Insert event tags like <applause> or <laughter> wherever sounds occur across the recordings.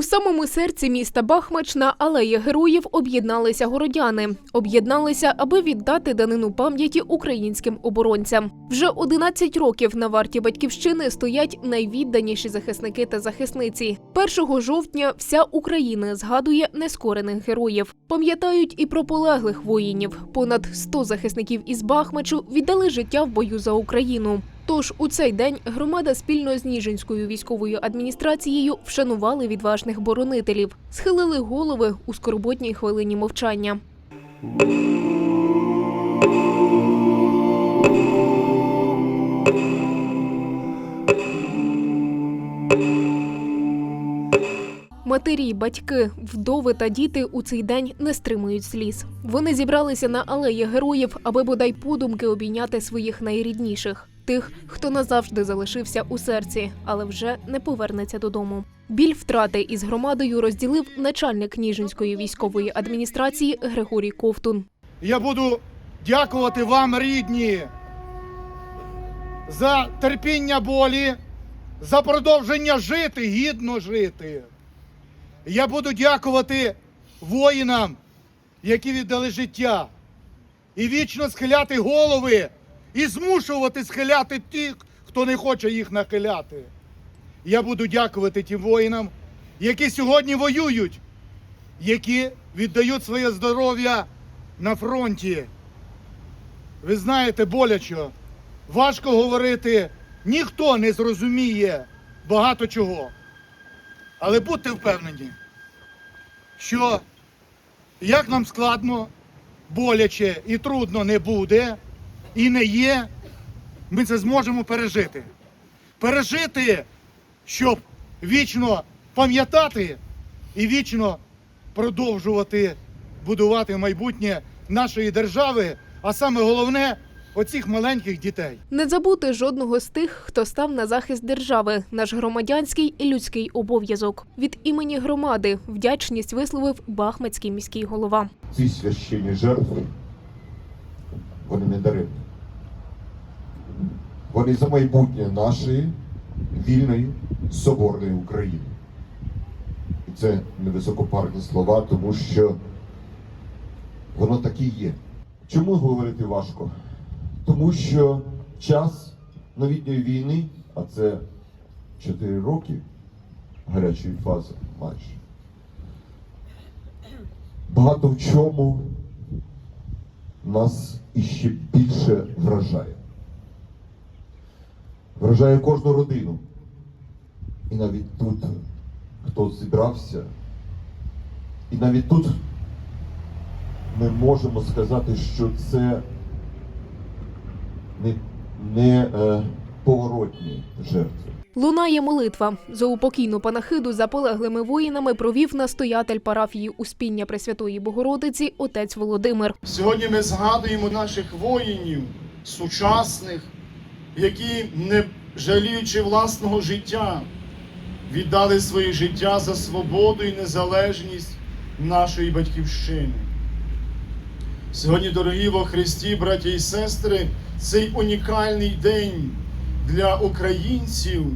У самому серці міста Бахмач на алеї героїв об'єдналися городяни. Об'єдналися, аби віддати данину пам'яті українським оборонцям. Вже 11 років на варті батьківщини стоять найвідданіші захисники та захисниці. 1 жовтня вся Україна згадує нескорених героїв. Пам'ятають і про полеглих воїнів. Понад 100 захисників із Бахмачу віддали життя в бою за Україну. Тож у цей день громада спільно з Ніжинською військовою адміністрацією вшанували відважних боронителів, схилили голови у скорботній хвилині мовчання. Матері, батьки, вдови та діти у цей день не стримують сліз. Вони зібралися на алеї героїв, аби бодай подумки обійняти своїх найрідніших, тих, хто назавжди залишився у серці, але вже не повернеться додому. Біль втрати із громадою розділив начальник Ніжинської військової адміністрації Григорій Ковтун. Я буду дякувати вам, рідні, за терпіння болі, за продовження жити, гідно жити. Я буду дякувати воїнам, які віддали життя, і вічно схиляти голови, і змушувати схиляти тих, хто не хоче їх нахиляти. Я буду дякувати тим воїнам, які сьогодні воюють, які віддають своє здоров'я на фронті. Ви знаєте, боляче, важко говорити, ніхто не зрозуміє багато чого. Але будьте впевнені, що як нам складно, боляче і трудно не буде, і не є, ми це зможемо пережити. Пережити, щоб вічно пам'ятати і вічно продовжувати будувати майбутнє нашої держави, а саме головне оцих маленьких дітей. Не забути жодного з тих, хто став на захист держави, наш громадянський і людський обов'язок. Від імені громади вдячність висловив Бахмацький міський голова. ці священні жертви, вони не даремні. Вони за майбутнє нашої вільної соборної України. І це не високопарні слова, тому що воно так і є. Чому говорити важко? Тому що час новітньої війни, а це 4 роки гарячої фази майже багато в чому нас іще більше вражає. Вражає кожну родину. І навіть тут, хто зібрався, і навіть тут ми можемо сказати, що це не, не е, поворотні жертви. Лунає молитва. Заупокійну панахиду за полеглими воїнами провів настоятель парафії Успіння Пресвятої Богородиці отець Володимир. Сьогодні ми згадуємо наших воїнів, сучасних, які, не жаліючи власного життя, віддали своє життя за свободу і незалежність нашої батьківщини. Сьогодні, дорогі во Христі, браті і сестри, цей унікальний день для українців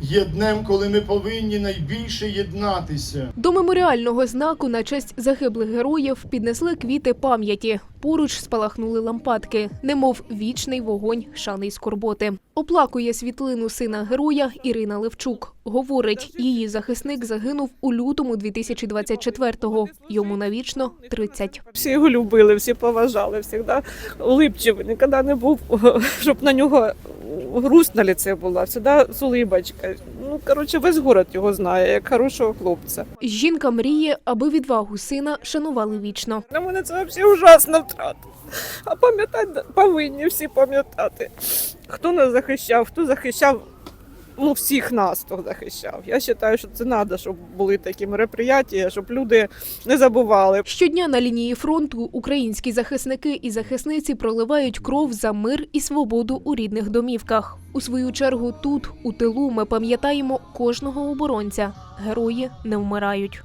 є днем, коли ми повинні найбільше єднатися. До меморіального знаку на честь загиблих героїв піднесли квіти пам'яті. Поруч спалахнули лампадки, немов вічний вогонь шани й скорботи. Оплакує світлину сина героя Ірина Левчук. Говорить, її захисник загинув у лютому 2024-го. Йому навічно 30. Всі його любили, всі поважали, завжди улипчивий. Ніколи не був, <laughs> щоб на нього грустна ліце була, завжди з. Ну, коротше, весь город його знає, як хорошого хлопця. Жінка мріє, аби відвагу сина шанували вічно. На мене це взагалі ужасна втрата. А пам'ятати повинні всі пам'ятати, хто нас захищав, хто захищав ну, всіх нас, хто захищав. Я вважаю, що це треба, щоб були такі мероприятия, щоб люди не забували. Щодня на лінії фронту українські захисники і захисниці проливають кров за мир і свободу у рідних домівках. У свою чергу тут, у тилу, ми пам'ятаємо кожного оборонця. Герої не вмирають.